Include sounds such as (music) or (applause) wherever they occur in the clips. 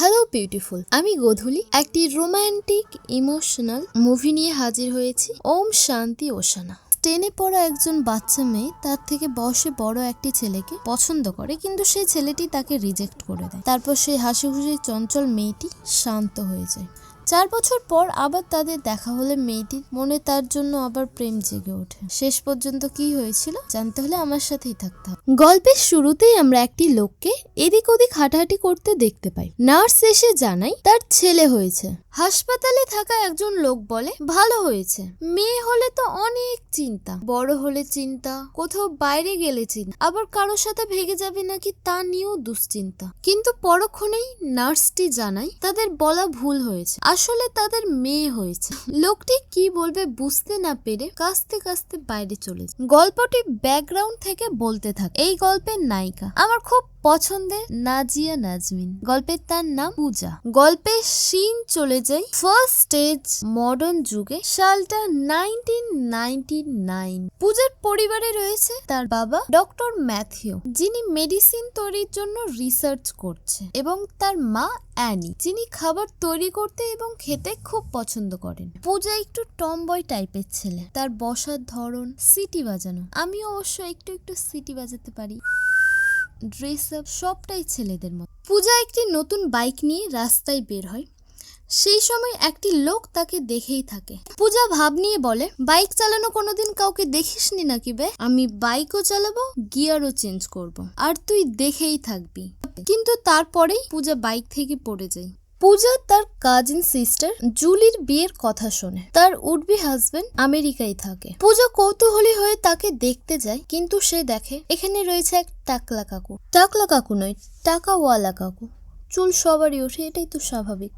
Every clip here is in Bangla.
হ্যালো বিউটিফুল আমি গোধূলি একটি রোমান্টিক ইমোশনাল মুভি নিয়ে হাজির হয়েছি। ওম শান্তি ওশানা। টেনে পড়া একজন বাচ্চা মেয়ে তার থেকে বয়সে বড় একটি ছেলেকে পছন্দ করে, কিন্তু সেই ছেলেটি তাকে রিজেক্ট করে দেয়। তারপর সেই হাসি খুশি চঞ্চল মেয়েটি শান্ত হয়ে যায়। চার বছর পর আবার তাদের দেখা হলে মেয়েটির মনে তার জন্য আবার প্রেম জেগে ওঠে। শেষ পর্যন্ত কি হয়েছিল জানতে হলে আমার সাথেই থাকতে হবে। গল্পের শুরুতেই আমরা একটি লোককে এদিক ওদিক হাঁটাহাঁটি করতে দেখতে পাই। নার্স এসে জানাই তার ছেলে হয়েছে। হাসপাতালে থাকা একজন লোক বলে, ভালো হয়েছে। মেয়ে হলে তো অনেক চিন্তা। বড় হলে চিন্তা, কোথাও বাইরে গেলে চিন্তা। আবার কারোর সাথে ভেগে যাবে নাকি তা নিয়েও দুশ্চিন্তা। কিন্তু পরক্ষণেই নার্সটি জানায়, তাদের বলা ভুল হয়েছে। আসলে তাদের মেয়ে হয়েছে। লোকটি কি বলবে বুঝতে না পেরে কাস্তে কাস্তে বাইরে চলে যায়। গল্পটি ব্যাকগ্রাউন্ড থেকে বলতে থাকে। এই গল্পের নায়িকা। আমার খুব পছন্দের নাজিয়া নাজমিন। গল্পের তার নাম পূজা। গল্পের সিন চলে যায় ফার্স্ট স্টেজ মডার্ন যুগে, সালটা নাইনটিন নাইন পূজার পরিবারে রয়েছে তার বাবা ডক্টর ম্যাথিউ, যিনি মেডিসিন তৈরির জন্য রিসার্চ করছে, এবং তার মা অ্যানি, যিনি খাবার তৈরি করতে এবং খেতে খুব পছন্দ করেন। পূজা একটু টমবয় টাইপের ছেলে। তার বসার ধরন, সিটি বাজানো। আমি অবশ্য একটু একটু সিটি বাজাতে পারি। ড্রেস আপ সবটাই ছেলেদের মতো। পূজা একটি নতুন বাইক নিয়ে রাস্তায় বের হয়। সেই সময় একটি লোক তাকে দেখেই থাকে। পূজা ভাব নিয়ে বলে, বাইক চালানো কোনোদিন কাউকে দেখিসনি নাকি বে? আমি বাইকও চালাবো, গিয়ারও চেঞ্জ করব। আর তুই দেখেই থাকবি। কিন্তু তারপরেই পূজা বাইক থেকে পড়ে যায়। পূজা তার কাজিন সিস্টার জুলির বিয়ের কথা শোনে। তার উডবি হাজবেন্ড আমেরিকায় থাকে। পূজা কৌতূহলী হয়ে তাকে দেখতে যায়, কিন্তু সে দেখে এখানে রয়েছে এক টাকলা কাকু। টাকলা কাকু নয়, টাকাওয়ালা কাকু। চুল সবারই ওঠে, এটাই তো স্বাভাবিক।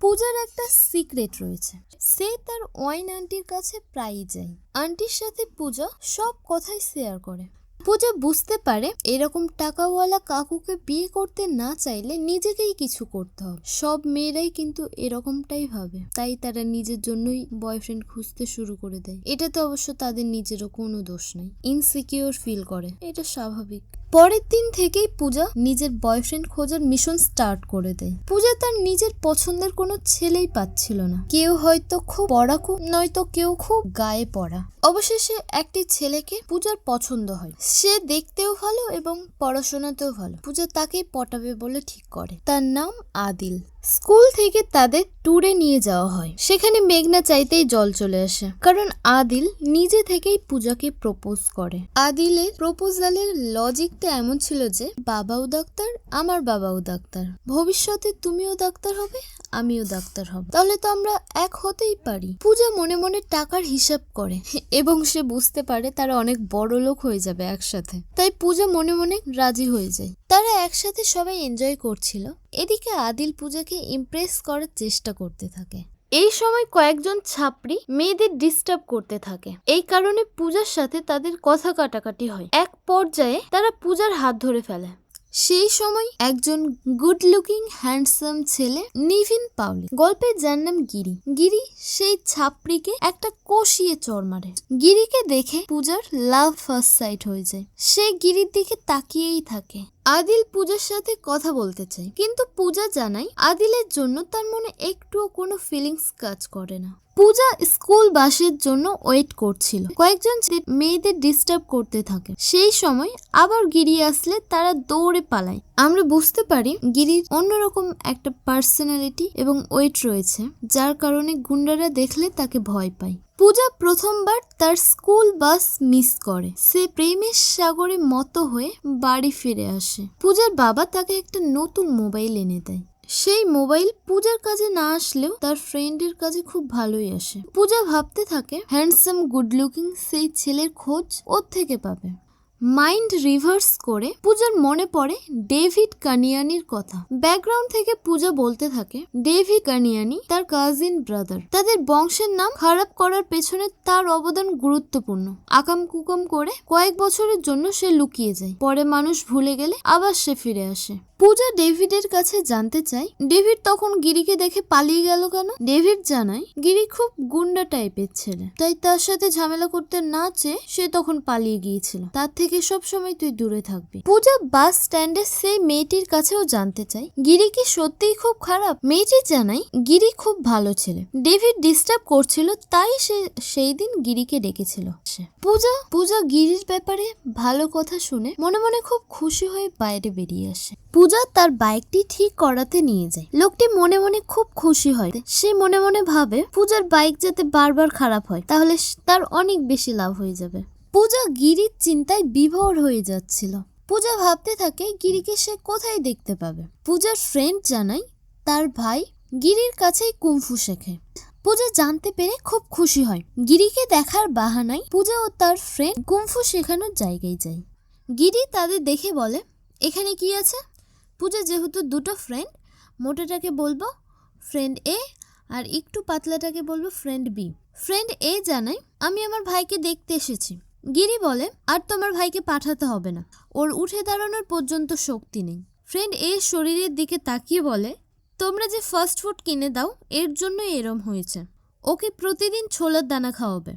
পূজার একটা সিক্রেট রয়েছে। সে তার ওয়াইন আন্টির কাছে প্রায়ই যায়। আন্টির সাথে পূজা সব কথাই শেয়ার করে। পূজা বুঝতে পারে এরকম টাকাওয়ালা কাকুকে বিয়ে করতে না চাইলে নিজেকেই কিছু করতে হবে। সব মেয়েরাই কিন্তু এরকমটাই ভাবে। তাই তারা নিজের জন্যই বয়ফ্রেন্ড খুঁজতে শুরু করে দেয়। এটাতে অবশ্য তাদের নিজেরও কোনো দোষ নেই। ইনসিকিওর ফিল করে। এটা স্বাভাবিক। পরের দিন থেকেই পূজা নিজের বয়ফ্রেন্ড খোঁজার মিশন স্টার্ট করে দেয়। পূজা তার নিজের পছন্দের কোনো ছেলেই পাচ্ছিল না। কেউ হয়তো খুব পড়াকু, নয়তো কেউ খুব গায়ে পড়া। অবশেষে একটি ছেলেকে পূজার পছন্দ হয়। সে দেখতেও ভালো এবং পড়াশোনাতেও ভালো। পূজা তাকে পটাবে বলে ঠিক করে। তার নাম আদিল। স্কুল থেকে তাদের ট্যুরে নিয়ে যাওয়া হয়। সেখানে মেঘনা চাইতেই জল চলে আসে। কারণ আদিল নিজে থেকেই পূজাকে প্রপোজ করে। আদিলের প্রপোজালের লজিকটা এমন ছিল যে, বাবাও ডাক্তার, আমার বাবাও ডাক্তার। ভবিষ্যতে তুমিও ডাক্তার হবে, আমিও ডাক্তার হব। তাহলে তো আমরা এক হতেই পারি। পূজা মনে মনে টাকার হিসাব করে। এবং সে বুঝতে পারে তারা অনেক বড় লোক হয়ে যাবে একসাথে। তাই পূজা মনে মনে রাজি হয়ে যায়। তারা একসাথে সবাই এনজয় করছিল। এদিকে আদিল পূজাকে ইমপ্রেস করার চেষ্টা করতে থাকে। এই সময় কয়েকজন ছাপড়ি মেয়েদের ডিস্টার্ব করতে থাকে। এই কারণে পূজার সাথে তাদের কথা কাটাকাটি হয়। এক পর্যায়ে তারা পূজার হাত ধরে ফেলে। সেই সময় একজন গুড লুকিং হ্যান্ডসাম ছেলে নিভিন পাউলি গল্পে যার নাম গিরি। গিরি সেই ছাপড়িকে একটা কষিয়ে চর মারে। গিরিকে দেখে পূজার লাভ ফার্স্ট সাইট হয়ে যায়। সে গিরির দিকে তাকিয়েই থাকে। আদিল পূজার সাথে কথা বলতে চায়। কিন্তু পূজা জানায় আদিলের জন্য তার মনে একটুও কোনো ফিলিংস কাজ করে না। পূজা স্কুল বাসের জন্য ওয়েট করছিল। কয়েকজন মেয়েদের ডিস্টার্ব করতে থাকে, সেই সময় আবার গিরি আসলে তারা দৌড়ে পালায়। আমরা বুঝতে পারি গিরির অন্যরকম একটা পার্সোনালিটি এবং ওয়েট রয়েছে, যার কারণে গুন্ডারা দেখলে তাকে ভয় পায়। পূজা প্রথমবার তার স্কুল বাস মিস করে। সে প্রেমের সাগরে মতো হয়ে বাড়ি ফিরে আসে। পূজার বাবা তাকে একটা নতুন মোবাইল এনে দেয়। সেই মোবাইল পূজার কাজে না আসলেও তার ফ্রেন্ডের কাজে খুব ভালোই আসে। পূজা ভাবতে থাকে হ্যান্ডসাম গুড লুকিং সেই ছেলের খোঁজ ওর থেকে পাবে। মাইন্ড রিভার্স করে পূজার মনে পড়ে ডেভিড কানিয়ানির কথা। ব্যাকগ্রাউন্ড থেকে পূজা বলতে থাকে, ডেভিড কানিয়ানি, তার কাজিন ব্রাদার তাদের বংশের নাম খারাপ করার পেছনে তার অবদান গুরুত্বপূর্ণ। আকাম কুকাম করে কয়েক বছরের জন্য সে লুকিয়ে যায়। পরে মানুষ ভুলে গেলে আবার সে ফিরে আসে। পূজা ডেভিডের কাছে জানতে চায় ডেভিড তখন গিরিকে দেখে পালিয়ে গেল কেন? ডেভিড জানায়, গিরি খুব গুন্ডা টাইপের ছেলে। তাই তার সাথে ঝামেলা করতে না চেয়ে সে তখন পালিয়ে গিয়েছিল। তার থেকে সব সময় তুই দূরে থাকবি। পূজা বাস স্ট্যান্ডে সেই মেয়েটির কাছেও জানতে চায়, গিরি কি সত্যিই খুব খারাপ? মেয়েটি জানায়, গিরি খুব ভালো ছেলে। ডেভিড ডিস্টার্ব করছিল, তাই সে সেই দিন গিরিকে ডেকেছিল। পূজা পূজা গিরির ব্যাপারে ভালো কথা শুনে মনে মনে খুব খুশি হয়ে বাইরে বেরিয়ে আসে। পূজা তার বাইকটি ঠিক করাতে নিয়ে যায়। লোকটি মনে মনে খুব খুশি হয়। সে মনে মনে ভাবে, পূজার বাইক যাতে বারবার খারাপ হয়, তাহলে তার অনেক বেশি লাভ হয়ে যাবে। পূজা গিরির চিন্তায় বিভোর হয়ে যাচ্ছিল। পূজা ভাবতে থাকে, গিরিকে সে কোথায় দেখতে পাবে? পূজার ফ্রেন্ড জানায়, তার ভাই গিরির কাছেই কুমফু শেখে। পূজা জানতে পেরে খুব খুশি হয়। গিরিকে দেখার বাহানায় পূজা ও তার ফ্রেন্ড কুমফু শেখানোর জায়গায় যায়। গিরি তাদের দেখে বলে, এখানে কি আছে? পূজা যেহেতু দুটো ফ্রেন্ড মোটাটাকে বলব ফ্রেন্ড এ আর একটু পাতলাটাকে বলব ফ্রেন্ড বি ফ্রেন্ড এ জানায়, আমি আমার ভাইকে দেখতে এসেছি। গিরি বলে, আর তোমার ভাইকে পাঠাতে হবে না। ওর উঠে দাঁড়ানোর পর্যন্ত শক্তি নেই। ফ্রেন্ড এ শরীরের দিকে তাকিয়ে বলে, তোমরা যে ফাস্ট ফুড কিনে দাও, এর জন্যই এরম হয়েছে। ওকে প্রতিদিন ছোলার দানা খাওয়াবে।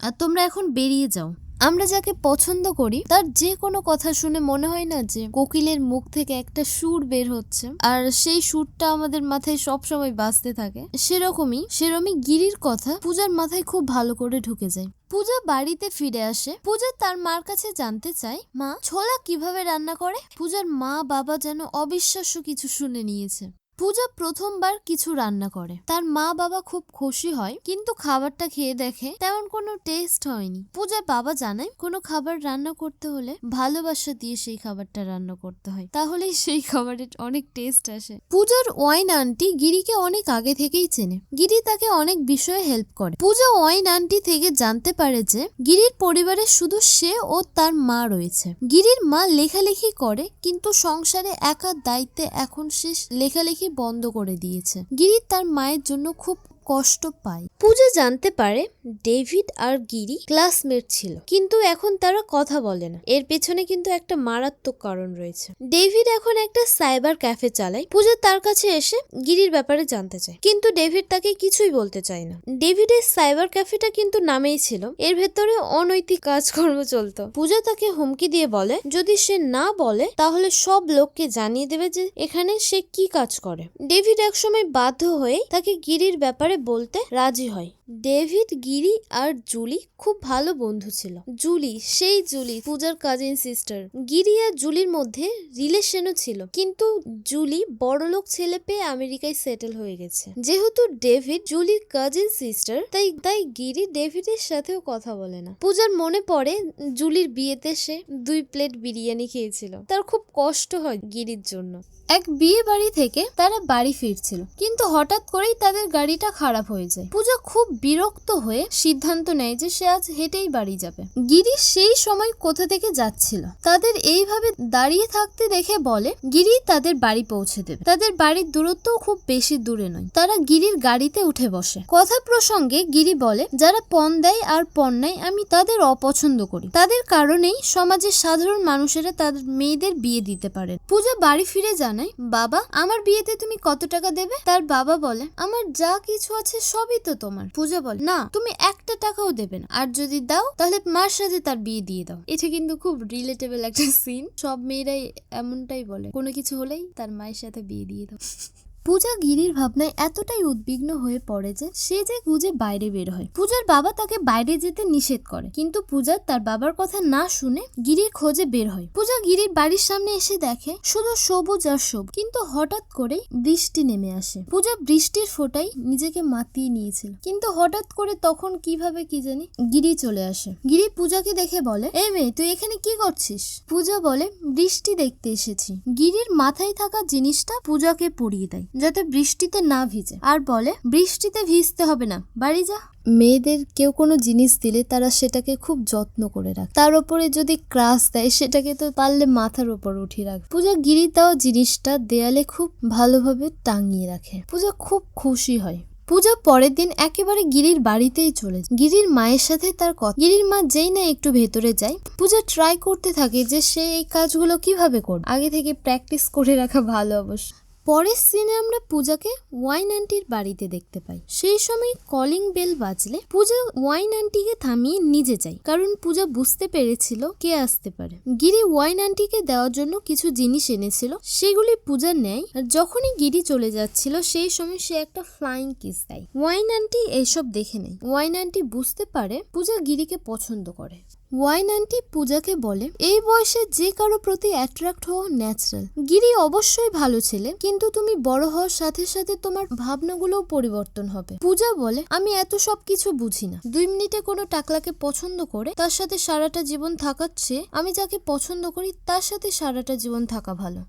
আর তোমরা এখন বেরিয়ে যাও। আমরা যাকে পছন্দ করি, তার যে কোনো কথা শুনে মনে হয় না যে কোকিলের মুখ থেকে একটা সুর বের হচ্ছে। আর সেই সুরটা আমাদের মাথায় সব সময় বাজতে থাকে। সেরকমই সেরকমই গিরির কথা পূজার মাথায় খুব ভালো করে ঢুকে যায়। পূজা বাড়িতে ফিরে আসে। পূজা তার মার কাছে জানতে চায়, মা, ছোলা কীভাবে রান্না করে? পূজার মা বাবা যেন অবিশ্বাস্য কিছু শুনে নিয়েছে। পূজা প্রথমবার কিছু রান্না করে। তার মা বাবা খুব খুশি হয়, কিন্তু খাবারটা খেয়ে দেখে তেমন কোনো টেস্ট হয়নি। পূজার বাবা জানায়, কোনো খাবার রান্না করতে হলে ভালোবাসা দিয়ে সেই খাবারটা রান্না করতে হয়। তাহলেই সেই খাবারের অনেক টেস্ট আসে। পূজার ওয়াইন আন্টি গিরিকে অনেক আগে থেকেই চেনে। গিরি তাকে অনেক বিষয়ে হেল্প করে। পূজা ওয়াইন আন্টি থেকে জানতে পারে যে, গিরির পরিবারে শুধু সে ও তার মা রয়েছে। গিরির মা লেখালেখি করে, কিন্তু সংসারে একা দায়িত্বে এখন সে লেখালেখি বন্ধ করে দিয়েছে। গিরি তার মায়ের জন্য খুব কষ্ট পায়। পূজা জানতে পারে ডেভিড আর গিরি ক্লাসমেট ছিল, কিন্তু এখন তারা কথা বলে না। এর পেছনে কিন্তু একটা মারাত্মক কারণ রয়েছে। ডেভিড এখন একটা সাইবার ক্যাফে চালায়। পূজা তার কাছে এসে গিরির ব্যাপারে জানতে চায়, কিন্তু ডেভিড তাকে কিছুই বলতে চায় না। ডেভিডের সাইবার ক্যাফেটা কিন্তু নামেই ছিল, এর ভেতরে অনৈতিক কাজকর্ম চলতো। পূজা তাকে হুমকি দিয়ে বলে, যদি সে না বলে, তাহলে সব লোককে জানিয়ে দেবে যে এখানে সে কি কাজ করে। ডেভিড একসময় বাধ্য হয়ে তাকে গিরির ব্যাপারে বলতে রাজি হয়। ডেভিড, গিরি আর জুলি খুব ভালো বন্ধু ছিল। জুলি, সেই জুলি, পূজার কাজিন সিস্টার গিরি আর জুলির মধ্যে রিলেশনও ছিল। কিন্তু জুলি বড়লোক ছেলে পেয়ে আমেরিকায় সেটেল হয়ে গেছে। যেহেতু ডেভিড জুলির কাজিন সিস্টার তাই তাই গিরি ডেভিডের সাথেও কথা বলে না। পূজার মনে পড়ে জুলির বিয়েতে সে দুই প্লেট বিরিয়ানি খেয়েছিল। তার খুব কষ্ট হয় গিরির জন্য। এক বিয়ে বাড়ি থেকে তারা বাড়ি ফিরছিল। কিন্তু হঠাৎ করেই তাদের গাড়িটা খারাপ হয়ে যায়। পূজা খুব বিরক্ত হয়ে সিদ্ধান্ত নেয় যে সে আজ হেঁটেই বাড়ি যাবে। গিরি সেই সময় কোথা থেকে যাচ্ছিল? তাদের এইভাবে দাঁড়িয়ে থাকতে দেখে বলে, গিরি তাদের বাড়ি পৌঁছে দেবে। তাদের বাড়ির দূরত্বও খুব বেশি দূরে নয়। তারা গিরির গাড়িতে উঠে বসে। কথা প্রসঙ্গে গিরি বলে, যারা পণ দেয় আর পণ নেয়, আমি তাদের অপছন্দ করি। তাদের কারণেই সমাজের সাধারণ মানুষেরা তাদের মেয়েদের বিয়ে দিতে পারে। পূজা বাড়ি ফিরে জানায় বাবা, আমার বিয়েতে তুমি কত টাকা দেবে? তার বাবা বলে, আমার যা কিছু আছে সবই তো তোমার। পূজা বলে, না, তুমি একটা টাকাও দেবে না। আর যদি দাও, তাহলে মার সাথে তার বিয়ে দিয়ে দাও। এটা কিন্তু খুব রিলেটেবল একটা সিন সব মেয়েরাই এমনটাই বলে, কোনো কিছু হলেই তার মায়ের সাথে বিয়ে দিয়ে দাও। (laughs) পূজা গিরির ভাবনায় এতটাই উদ্বিগ্ন হয়ে পড়ে যে সে যে গুজে বাইরে বের হয়। পূজার বাবা তাকে বাইরে যেতে নিষেধ করে, কিন্তু পূজা তার বাবার কথা না শুনে গিরির খোঁজে বের হয়। পূজা গিরির বাড়ির সামনে এসে দেখে শুধু সবুজ আর সবুজ, কিন্তু হঠাৎ করেই বৃষ্টি নেমে আসে। পূজা বৃষ্টির ফোঁটাই নিজেকে মাতিয়ে নিয়েছিল, কিন্তু হঠাৎ করে তখন কীভাবে কি জানি গিরি চলে আসে। গিরি পূজাকে দেখে বলে, এ মেয়ে, তুই এখানে কি করছিস? পূজা বলে, বৃষ্টি দেখতে এসেছি। গিরির মাথায় থাকা জিনিসটা পূজাকে পরিয়ে দেয়। যাতে বৃষ্টিতে না ভিজে। আর বলে, বৃষ্টিতে ভিজতে হবে না, বাড়ি যা। মেয়েদের কেউ কোনো জিনিস দিলে তারা সেটাকে খুব যত্ন করে রাখে। তার উপরে যদি ক্রাশ দেয়, সেটাকে তো পারলে মাথার উপর উঠিয়ে রাখে। পূজা গিরি দেওয়া জিনিসটা দেয়ালে খুব ভালোভাবে টাঙিয়ে রাখে। পূজা খুব খুশি হয়। পূজা পরের দিন একেবারে গিরির বাড়িতেই চলে যায়। গিরির মায়ের সাথে তার কথা। গিরির মা যেই না একটু ভেতরে যায়, পূজা ট্রাই করতে থাকে যে সে এই কাজগুলো কীভাবে করবে। আগে থেকে প্র্যাকটিস করে রাখা ভালো অবশ্য। পরের সিনে আমরা পূজাকে ওয়াইন আন্টির বাড়িতে দেখতে পাই। সেই সময় কলিং বেল বাজলে পূজা ওয়াইন আন্টিকে থামিয়ে নিজে যায়, কারণ পূজা বুঝতে পেরেছিল কে আসতে পারে। গিরি ওয়াইন আন্টিকে দেওয়ার জন্য কিছু জিনিস এনেছিল, সেগুলি পূজা নেয়, আর যখনই গিরি চলে যাচ্ছিল, সেই সময় সে একটা ফ্লাইং কিস দেয়। ওয়াইন আন্টি এইসব দেখে নেয়। ওয়াইন আন্টি বুঝতে পারে পূজা গিরিকে পছন্দ করে। ওয়াইন আন্টি পূজাকে বলে, এই বয়সে যে কারও প্রতি অ্যাট্রাক্ট হওয়া ন্যাচারাল গিরি অবশ্যই ভালো ছেলে, কিন্তু তুমি বড় হওয়ার সাথে সাথে তোমার ভাবনাগুলোও পরিবর্তন হবে। পূজা বলে, আমি এত সব কিছু বুঝি না। দুই মিনিটে কোনো টাকলাকে পছন্দ করে, তার সাথে সারাটা জীবন থাকার চেয়ে আমি যাকে পছন্দ করি, তার সাথে সারাটা জীবন থাকা ভালো।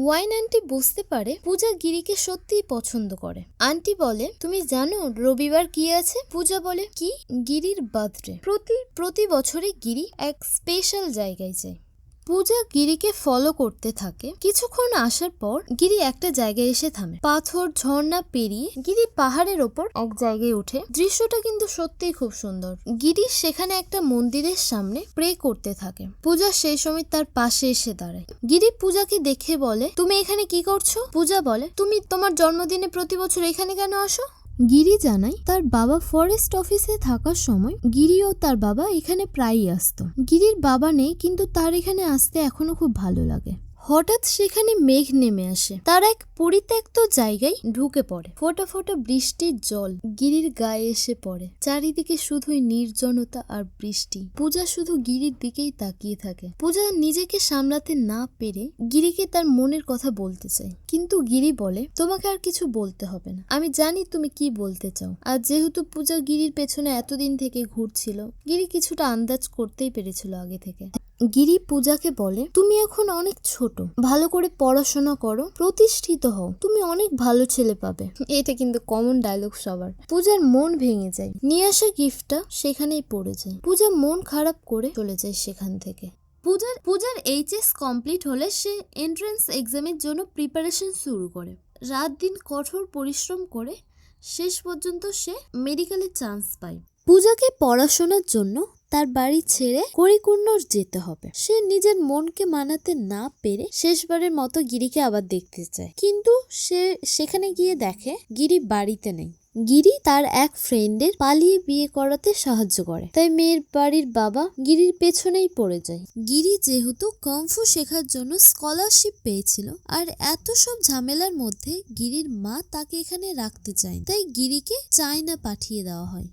ওয়াইন আন্টি বুঝতে পারে পূজা গিরিকে সত্যিই পছন্দ করে। আন্টি বলে, তুমি জানো রবিবার কি আছে? পূজা বলে, কি? গিরির বার্থডে। প্রতি প্রতি বছরে গিরি এক স্পেশাল জায়গায় যায়। পূজা গিরিকে ফলো করতে থাকে। কিছুক্ষণ আসার পর গিরি একটা জায়গায় এসে থামে। পাথর, ঝর্ণা পেরিয়ে গিরি পাহাড়ের ওপর এক জায়গায় উঠে। দৃশ্যটা কিন্তু সত্যিই খুব সুন্দর। গিরি সেখানে একটা মন্দিরের সামনে প্রে করতে থাকে। পূজা সেই সময় তার পাশে এসে দাঁড়ায়। গিরি পূজাকে দেখে বলে, তুমি এখানে কি করছ? পূজা বলে, তুমি তোমার জন্মদিনে প্রতি বছর এখানে কেন আসো? গিরি জানায়, তার বাবা ফরেস্ট অফিসে থাকার সময় গিরি ও তার বাবা এখানে প্রায়ই আসতো। গিরির বাবা নেই, কিন্তু তার এখানে আসতে এখনও খুব ভালো লাগে। হঠাৎ সেখানে মেঘ নেমে আসে। তার এক পরিত্যক্ত জায়গায় ঢুকে পড়ে। ফোটা ফোটা বৃষ্টির জল গিরির গায়ে এসে পড়ে। চারিদিকে শুধুই নির্জনতা আর বৃষ্টি। পূজা শুধু গিরির দিকেই তাকিয়ে থাকে। পূজা নিজেকে সামলাতে না পেরে গিরিকে তার মনের কথা বলতে চায়। কিন্তু গিরি বলে, তোমাকে আর কিছু বলতে হবে না। আমি জানি তুমি কি বলতে চাও। আর যেহেতু পূজা গিরির পেছনে এতদিন থেকে ঘুরছিল, গিরি কিছুটা আন্দাজ করতেই পেরেছিল আগে থেকে। গিরি পূজাকে বলে, তুমি এখন অনেক ছোট। ভালো করে পড়াশোনা করো, প্রতিষ্ঠিত হও। তুমি অনেক ভালো ছেলে পাবে। এটা কিন্তু কমন ডায়লগ সবার। পূজার মন ভেঙে যায়। নিয়ে আসা গিফটটা সেখানেই পড়ে যায়। পূজা মন খারাপ করে চলে যায় সেখান থেকে। পূজার পূজার এইচএস কমপ্লিট হলে সে এন্ট্রান্স এক্সামের জন্য প্রিপারেশন শুরু করে। রাত দিন কঠোর পরিশ্রম করে শেষ পর্যন্ত সে মেডিকেলের চান্স পায়। পূজাকে পড়াশোনার জন্য তার বাড়ি ছেড়ে করিকুন্নর যেতে হবে। সে নিজের মনকে মানাতে না পেরে শেষবারের মতো গিরিকে আবার দেখতে চায়। কিন্তু সে সেখানে গিয়ে দেখে গিরি বাড়িতে নেই। গিরি তার এক ফ্রেন্ডের পালিয়ে বিয়ে করাতে সাহায্য করে। তাই মেয়ের বাড়ির বাবা গিরির পেছনেই পড়ে যায়। গিরি যেহেতু কমফু শেখার জন্য স্কলারশিপ পেয়েছিল, আর এত সব ঝামেলার মধ্যে গিরির মা তাকে এখানে রাখতে চায় তাই গিরিকে চায়না পাঠিয়ে দেওয়া হয়।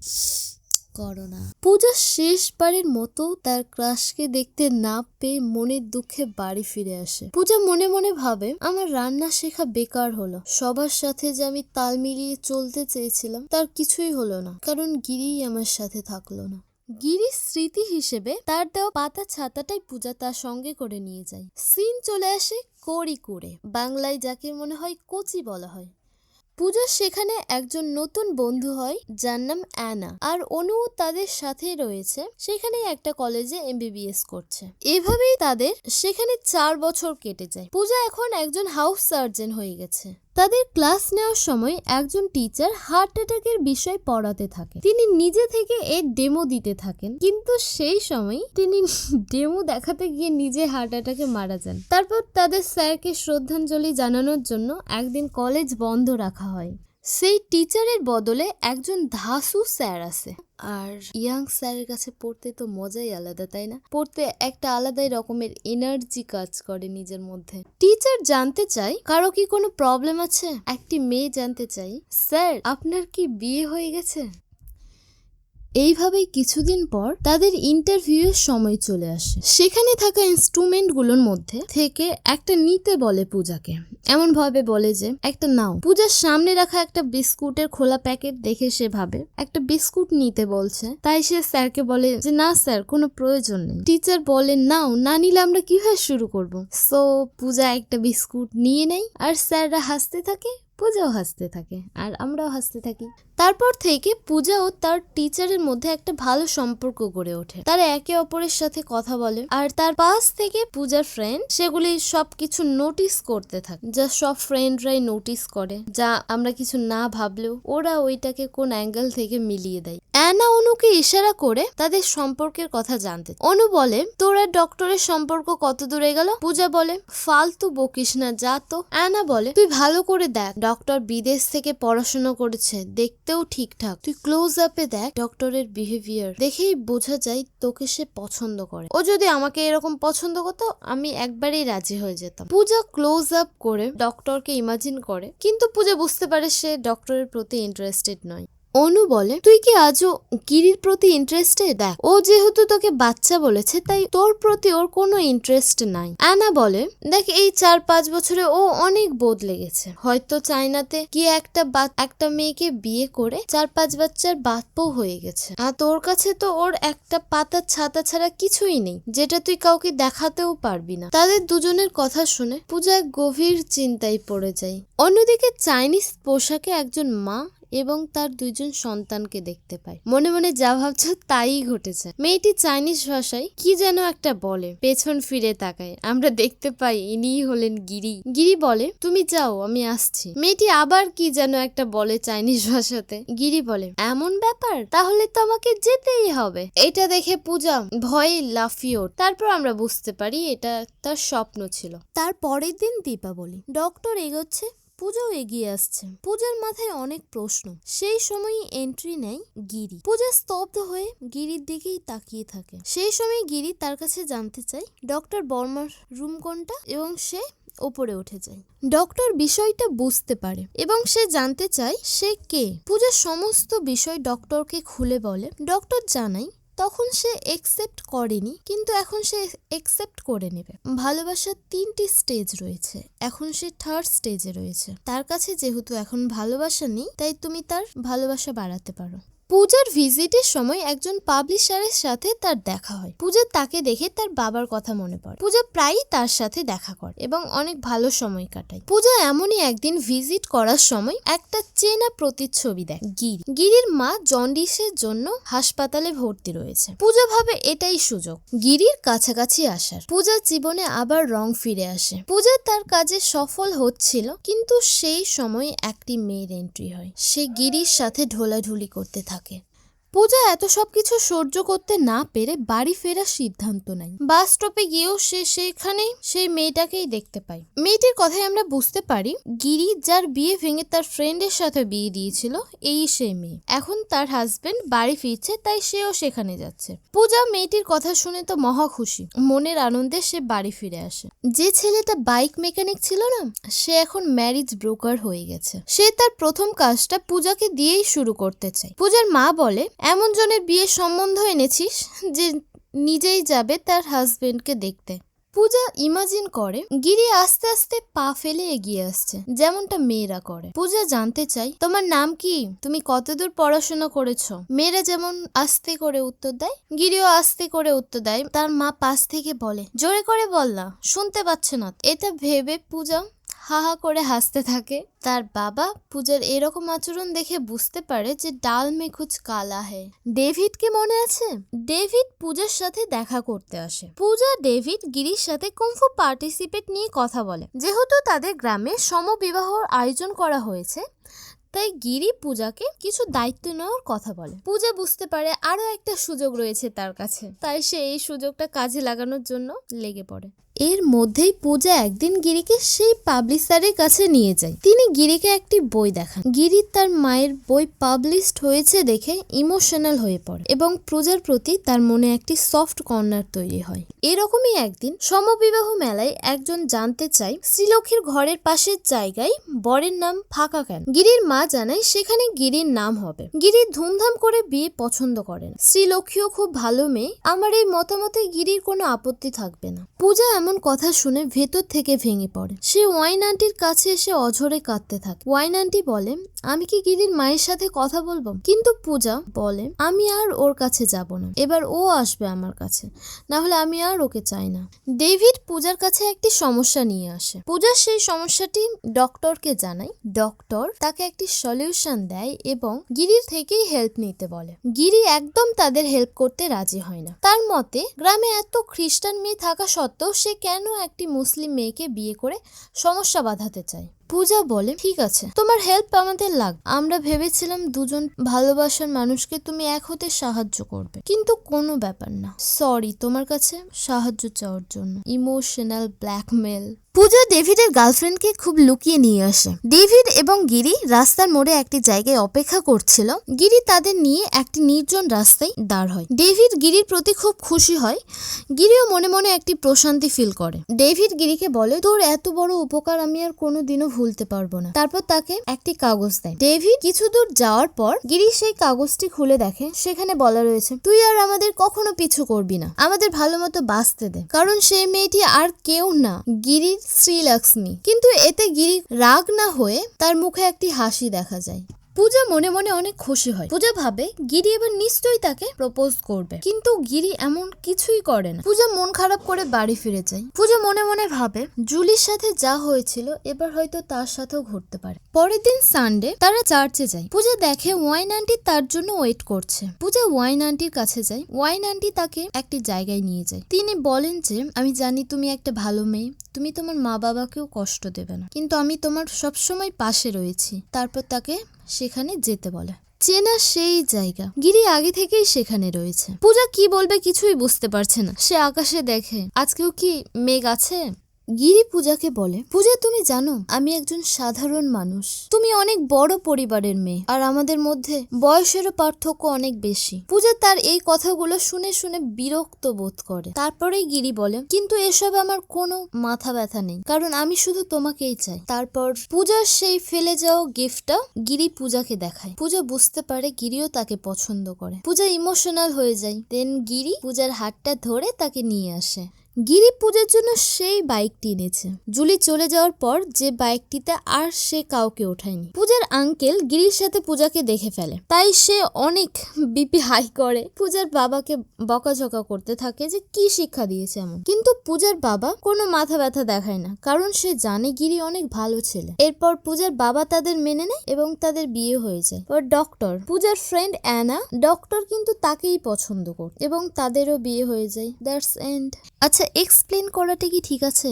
করোনা পূজা শেষবারের মতো তার ক্রাশকে দেখতে না পেয়ে মনের দুঃখে বাড়ি ফিরে আসে। পূজা মনে মনে ভাবে, আমার রান্না শেখা বেকার হলো। সবার সাথে যে আমি তাল মিলিয়ে চলতে চেয়েছিলাম, তার কিছুই হলো না। কারণ গিরিই আমার সাথে থাকল না। গিরির স্মৃতি হিসেবে তার দেওয়া পাতা ছাতাটাই পূজা তার সঙ্গে করে নিয়ে যায়। সিন চলে আসে কড়ি করে বাংলায় যাকে মনে হয় কচি বলা হয়। পূজা সেখানে একজন নতুন বন্ধু হয়, যার নাম অ্যানা। আর অনু তাদের সাথে রয়েছে। সেখানে একটা কলেজে এমবিবিএস করছে। এভাবেই তাদের সেখানে চার বছর কেটে যায়। পূজা এখন একজন হাউস সার্জন হয়ে গেছে। তাদের ক্লাস নেওয়ার সময় একজন টিচার হার্ট অ্যাটাকের বিষয় পড়াতে থাকে। তিনি নিজে থেকে এর ডেমো দিতে থাকেন, কিন্তু সেই সময় তিনি ডেমো দেখাতে গিয়ে নিজে হার্ট অ্যাটাকে মারা যান। তারপর তাদের স্যারকে শ্রদ্ধাঞ্জলি জানানোর জন্য একদিন কলেজ বন্ধ রাখা হয়। সেই টিচারের বদলে একজন ধাসু স্যার আছে আর ইয়াং স্যারের কাছে পড়তে তো মজাই আলাদা, তাই না? পড়তে একটা আলাদাই রকমের এনার্জি কাজ করে নিজের মধ্যে। টিচার জানতে চাই, কারও কি কোনো প্রবলেম আছে? একটি মেয়ে জানতে চাই। স্যার, আপনার কি বিয়ে হয়ে গেছে? এইভাবেই কিছুদিন পর তাদের ইন্টারভিউয়ের সময় চলে আসে। সেখানে থাকা ইনস্ট্রুমেন্টগুলোর মধ্যে থেকে একটা নিতে বলে পূজাকে। এমন ভাবে বলে যে, একটা নাও। পূজার সামনে রাখা একটা বিস্কুটের খোলা প্যাকেট দেখে সে ভাবে, একটা বিস্কুট নিতে বলছে। তাই সে স্যারকে বলে যে, না স্যার, কোনো প্রয়োজন নেই। টিচার বলে, নাও, না নিলে আমরা কীভাবে শুরু করব? সো, পূজা একটা বিস্কুট নিয়ে নেয়, আর স্যাররা হাসতে থাকে, পূজাও হাসতে থাকে, আর আমরাও হাসতে থাকি। তারপর থেকে পূজা ও তার টিচারের মধ্যে একটা ভালো সম্পর্ক গড়ে ওঠে। তারা একে অপরের সাথে কথা বলে আর তার পাশ থেকে পূজার ফ্রেন্ড সেগুলি সবকিছু নোটিস করতে থাকে। যা সব ফ্রেন্ডরাই নোটিস করে, যা আমরা কিছু না ভাবলেও ওরা ওইটাকে কোন অ্যাঙ্গেল থেকে মিলিয়ে দেয়। অ্যানা অনুকে ইশারা করে তাদের সম্পর্কের কথা জানতে। অনু বলে, তোরা ডক্টরের সম্পর্ক কত দূরে গেল? পূজা বলে, ফালতু বকিস না, যা তো। অ্যানা বলে, তুই ভালো করে দেখ, ডক্টর বিদেশ থেকে পড়াশোনা করেছে দেখতেও ঠিকঠাক। তুই ক্লোজ আপে দেখ ডক্টরের বিহেভিয়ার দেখেই বোঝা যায় তোকে সে পছন্দ করে। ও যদি আমাকে এরকম পছন্দ করতো, আমি একবারেই রাজি হয়ে যেতাম। পূজা ক্লোজ আপ করে ডক্টরকে ইমাজিন করে, কিন্তু পূজা বুঝতে পারে সে ডক্টরের প্রতি ইন্টারেস্টেড নয়। অনু বলে, তুই কি আজও গিরির প্রতি ইন্টারেস্টেড দেখ, ও যেহেতু তোকে বাচ্চা বলেছে, তাই তোর প্রতি ওর কোনো ইন্টারেস্ট নাই। অ্যানা বলে, দেখ, এই চার পাঁচ বছরে ও অনেক বদলে গেছে হয়তো চাইনাতে গিয়ে একটা একটা মেয়েকে বিয়ে করে চার পাঁচ বাচ্চার বাপও হয়ে গেছে। আর তোর কাছে তো ওর একটা পাতা ছাতা ছাড়া কিছুই নেই, যেটা তুই কাউকে দেখাতেও পারবি না। তাদের দুজনের কথা শুনে পূজা গভীর চিন্তায় পড়ে যায়। অন্যদিকে চাইনিজ পোশাকে একজন মা এবং তার দুইজন সন্তানকে দেখতে পায়। মনে মনে যা ভাবছ তাই ঘটেছে। মেয়েটি চাইনিজ ভাষায় কি যেন একটা বলে, পেছন ফিরে তাকায়। আমরা দেখতে পাই ইনিই হলেন গিরি। গিরি বলে, তুমি যাও, আমি আসছি। মেয়েটি আবার কি যেন একটা বলে চাইনিজ ভাষাতে। গিরি বলে, এমন ব্যাপার? তাহলে তো আমাকে যেতেই হবে। এটা দেখে পূজা ভয়ে লাফিয়ে। তারপর আমরা বুঝতে পারি এটা তার স্বপ্ন ছিল। তার পরের দিন দীপাবলি। ডক্টর এগোচ্ছে পূজাও এগিয়ে আসছে। পূজার মাথায় অনেক প্রশ্ন। সেই সময়ই এন্ট্রি নেয় গিরি। পূজা স্তব্ধ হয়ে গিরির দিকেই তাকিয়ে থাকে। সেই সময় গিরি তার কাছে জানতে চায়, ডক্টর বর্মার রুম কোনটা? এবং সে ওপরে উঠে যায়। ডক্টর বিষয়টা বুঝতে পারে এবং সে জানতে চায়, সে কে? পূজার সমস্ত বিষয় ডক্টরকে খুলে বলে। ডক্টর জানায় তখন সে একসেপ্ট করেনি, কিন্তু এখন সে একসেপ্ট করে নেবে। ভালোবাসার তিনটি স্টেজ রয়েছে। এখন সে থার্ড স্টেজে রয়েছে। তার কাছে যেহেতু এখন ভালোবাসা নেই, তাই তুমি তার ভালোবাসা বাড়াতে পারো। পূজার ভিজিটের সময় একজন পাবলিশারের সাথে তার দেখা হয়। পূজা তাকে দেখে তার বাবার কথা মনে পড়ে। পূজা প্রায়ই তার সাথে দেখা করে এবং অনেক ভালো সময় কাটায়। পূজা এমনই একদিন ভিজিট করার সময় একটা চেনা প্রতিচ্ছবি দেয় গিরি। গিরির মা জন্ডিসের জন্য হাসপাতালে ভর্তি রয়েছে। পূজা ভাবে এটাই সুযোগ, গিরির কাছাকাছি আসার। পূজার জীবনে আবার রং ফিরে আসে। পূজা তার কাজে সফল হচ্ছিল, কিন্তু সেই সময় একটি মেয়ের এন্ট্রি হয়। সে গিরির সাথে ঢোলাঢুলি করতে থাকে। থাকে পূজা এত সব কিছু সহ্য করতে না পেরে বাড়ি ফেরার সিদ্ধান্ত নেয়। বাস স্টপে গিয়েও সে সেখানে সেই মেয়েটাকেই দেখতে পায়। মেয়েটির কথায় আমরা বুঝতে পারি, গিরি যার বিয়ে ভেঙে তার ফ্রেন্ডের সাথে বিয়ে দিয়েছিল, এই সেই মেয়ে। এখন তার হাজবেন্ড বাড়ি ফিরছে, তাই সেও সেখানে যাচ্ছে। পূজা মেয়েটির কথা শুনে তো মহা খুশি। মনের আনন্দে সে বাড়ি ফিরে আসে। যে ছেলেটা বাইক মেকানিক ছিল না, সে এখন ম্যারিজ ব্রোকার হয়ে গেছে। সে তার প্রথম কাজটা পূজাকে দিয়েই শুরু করতে চায়। পূজার মা বলে এমন জনের বিয়ের সম্বন্ধ এনেছিস যে নিজেই যাবে তার হাজবেন্ডকে দেখতে। পূজা ইমাজিন করে, গিরি আস্তে আস্তে পা ফেলে এগিয়ে আসছে, যেমনটা মেয়েরা করে। পূজা জানতে চাই তোমার নাম কি? তুমি কতদূর পড়াশোনা করেছ? মেয়েরা যেমন আস্তে করে উত্তর দেয়, গিরিও আস্তে করে উত্তর দেয়। তার মা পাশ থেকে বলে, জোরে করে বল না, শুনতে পাচ্ছে না। এটা ভেবে পূজা হা হা করে হাসতে থাকে। তার বাবা পূজার এরকম আচরণ দেখে বুঝতে পারে যে ডাল মে কুছ কালা হে। ডেভিড ডেভিডকে মনে আছে? ডেভিড পূজার সাথে দেখা করতে আসে। পূজা, ডেভিড, গিরির সাথে কুমফু পার্টিসিপেট নিয়ে কথা বলে। যেহেতু তাদের গ্রামে সমবিবাহর আয়োজন করা হয়েছে, তাই গিরি পূজাকে কিছু দায়িত্ব নেওয়ার কথা বলে। পূজা বুঝতে পারে আরও একটা সুযোগ রয়েছে তার কাছে। তাই সে এই সুযোগটা কাজে লাগানোর জন্য লেগে পড়ে। এর মধ্যেই পূজা একদিন গিরিকে সেই পাবলিশারের কাছে নিয়ে যায়। তিনি গিরিকে একটি বই দেখান। গিরি তার মায়ের বই পাবলিশড হয়েছে দেখে ইমোশনাল হয়ে পড়ে এবং পূজার প্রতি তার মনে একটি সফট কর্নার তৈরি হয়। এরকমই একদিন সমবিবাহ মেলায় একজন জানতে চায়, শ্রীলক্ষ্মীর ঘরের পাশের জায়গায় বরের নাম ফাঁকা কেন? গিরির মা জানায়, সেখানে গিরির নাম হবে। গিরি ধুমধাম করে বিয়ে পছন্দ করেন। শ্রীলক্ষ্মীও খুব ভালো মেয়ে। আমার এই মতামতে গিরির কোনো আপত্তি থাকবে না। পূজা এমন কথা শুনে ভেতর থেকে ভেঙে পড়ে। সে ওয়াইন আন্টির কাছে এসে অঝরে কাঁদতে থাকে। ওয়াইন আন্টি বলে, আমি কি গিরির মায়ের সাথে কথা বলব? কিন্তু পূজা বলে, আমি আর ওর কাছে যাব না। এবার ও আসবে আমার কাছে। না হলে আমি আর ওকে চাই না। ডেভিড পূজার কাছে একটি সমস্যা নিয়ে আসে। পূজা সেই সমস্যাটি ডক্টরকে জানায়। ডক্টর তাকে একটি সলিউশন দেয় এবং গিরির থেকেই হেল্প নিতে বলে। গিরি একদম তাদের হেল্প করতে রাজি হয় না। তার মতে, গ্রামে এত খ্রিস্টান মেয়ে থাকা সত্ত্বেও সে কেন একটি মুসলিম মেয়েকে বিয়ে করে সমস্যা বাঁধাতে চায়? পূজা বলে, ঠিক আছে, তোমার হেল্প আমাদের লাগ আমরা ভেবেছিলাম দুজন ভালোবাসার মানুষকে তুমি এক হতে সাহায্য করবে। কিন্তু কোনো ব্যাপার না। সরি তোমার কাছে সাহায্য চাওয়ার জন্য। ইমোশনাল ব্ল্যাকমেল পূজা ডেভিডের গার্লফ্রেন্ডকে খুব লুকিয়ে নিয়ে আসে। ডেভিড এবং গিরি রাস্তার মোড়ে একটি জায়গায় অপেক্ষা করছিল। গিরি তাদের নিয়ে একটি নির্জন রাস্তায় দাঁড় হয়। ডেভিড গিরির প্রতি খুব খুশি হয়। গিরিও মনে মনে একটি প্রশান্তি ফিল করে। ডেভিড গিরিকে বলে, তোর এত বড় উপকার আমি আর কোনোদিনও ভুলতে পারব না। তারপর তাকে একটি কাগজ দেয়। ডেভিড কিছু দূর যাওয়ার পর গিরি সেই কাগজটি খুলে দেখে, সেখানে বলা রয়েছে, তুই আর আমাদের কখনো পিছু করবি না। আমাদের ভালো মতো বাঁচতে দে। কারণ সেই মেয়েটি আর কেউ না। গিরির শ্রীলক্ষ্মী। কিন্তু এতে গিরি রাগ না হয়ে তার মুখে একটি হাসি দেখা যায়। পূজা মনে মনে অনেক খুশি হয়। পূজা ভাবে, গিরি এবার নিশ্চয়ই তাকে প্রপোজ করবে। কিন্তু গিরি এমন কিছুই করে না। পূজা মন খারাপ করে বাড়ি ফিরে যায়। পূজা মনে মনে ভাবে, জুলির সাথে যা হয়েছিল এবার হয়তো তার সাথেও ঘটতে পারে। পরের দিন সানডে, তারা চার্চে যায়। পূজা দেখে ওয়াইন আন্টি তার জন্য ওয়েট করছে। পূজা ওয়াইন আন্টির কাছে যায়। ওয়াইন আন্টি তাকে একটি জায়গায় নিয়ে যায়। তিনি বলেন যে, আমি জানি তুমি একটা ভালো মেয়ে। তুমি তোমার মা বাবাকেও কষ্ট দেবে না। কিন্তু আমি তোমার সবসময় পাশে রয়েছি। তারপর তাকে সেখানে যেতে বলে। চেনা সেই জায়গা। গিরি আগে থেকেই সেখানে রয়েছে। পূজা কি বলবে কিছুই বুঝতে পারছে না। সে আকাশে দেখে, আজকেও কি মেঘ আছে? গিরি পূজাকে বলে, পূজা, তুমি জানো, আমি একজন সাধারণ মানুষ। তুমি অনেক বড় পরিবারের মেয়ে, আর আমাদের মধ্যে বয়সেরও পার্থক্য অনেক বেশি। পূজা তার এই কথাগুলো শুনে শুনে বিরক্ত বোধ করে। তারপরেই গিরি বলে, কিন্তু এসব আমার কোনো মাথা ব্যথা নেই, কারণ আমি শুধু তোমাকেই চাই। তারপর পূজার সেই ফেলে যাওয়া গিফটটা গিরি পূজাকে দেখায়। পূজা বুঝতে পারে গিরিও তাকে পছন্দ করে। পূজা ইমোশনাল হয়ে যায়। দেন গিরি পূজার হাতটা ধরে তাকে নিয়ে আসে। গিরি পূজার জন্য সেই বাইকটি এনেছে। জুলি চলে যাওয়ার পর যে বাইকটিতে আর সে কাউকে ওঠায়নি। পূজার আঙ্কেল গিরির সাথে পূজাকে দেখে ফেলে। তাই সে অনেক বিপি হাই করে। পূজার বাবাকে বকাঝকা করতে থাকে যে কি শিক্ষা দিয়েছে এমন। কিন্তু পূজার বাবা কোনো মাথা ব্যথা দেখায় না, কারণ সে জানে গিরি অনেক ভালো ছেলে। এরপর পূজার বাবা তাদের মেনে নেয় এবং তাদের বিয়ে হয়ে যায়। ওর ডক্টর পূজার ফ্রেন্ড অ্যানা ডক্টর কিন্তু তাকেই পছন্দ করত এবং তাদেরও বিয়ে হয়ে যায়। দ্যাটস এন্ড আচ্ছা এক্সপ্লেন করাটা কি ঠিক আছে?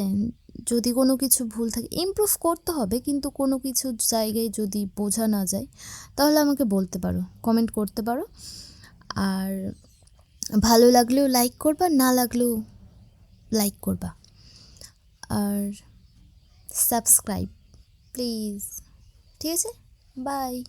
যদি কোনো কিছু ভুল থাকে ইমপ্রুভ করতে হবে, কিন্তু কোনো কিছু জায়গায় যদি বোঝা না যায়, তাহলে আমাকে বলতে পারো কমেন্ট করতে পারো। আর ভালো লাগলেও লাইক করবা, না লাগলেও লাইক করবা। আর সাবস্ক্রাইব প্লিজ ঠিক আছে? বাই